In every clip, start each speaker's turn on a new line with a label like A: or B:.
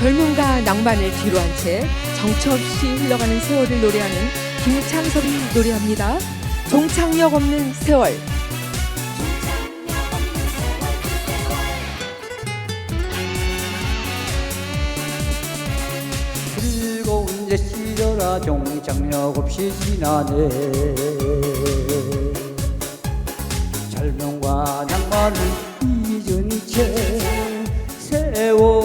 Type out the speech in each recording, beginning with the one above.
A: 젊음과 낭만을 뒤로한 채 정처 없이 흘러가는 세월을 노래하는 김창섭이 노래합니다. 종착역 없는 세월.
B: 시절아 종착역 없이 지나네 젊음과 낭만을 잊은 채 세월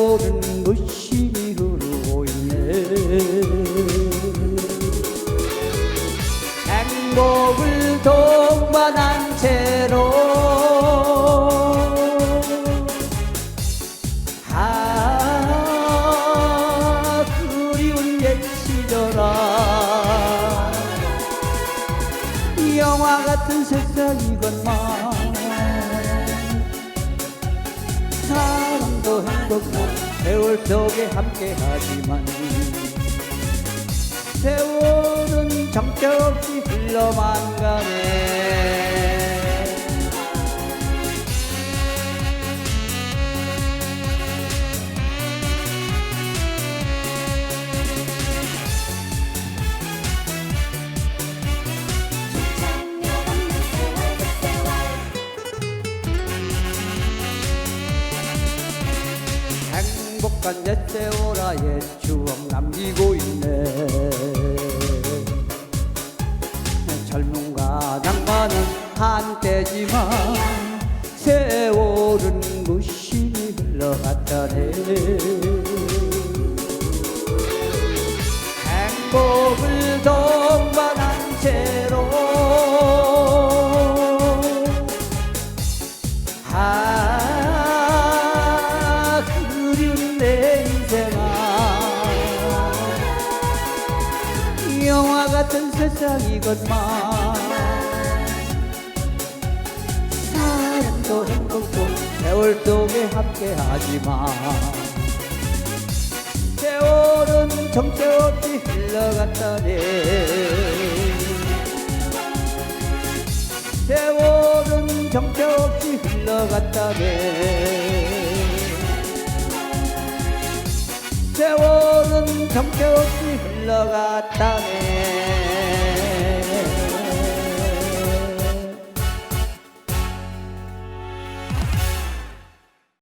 B: 행복을 동반한 채로 아 그리운 옛 시절아. 영화 같은 세상이건만. 사랑도 행복도 세월 속에 함께하지만 세월은 정처 없이 흘러만 가네 행복한 옛 세월아 옛추 젊음과 낭만은 한때지만 세월은 무심히 흘러갔다네. 행복을 동반한 채로 아 그리운 내 인생아. 영화 같은 세상이건만 월 속에 함께하지만 세월은 정체 없이 흘러갔다네. 세월은 정체 없이 흘러갔다네. 세월은 정체 없이 흘러갔다네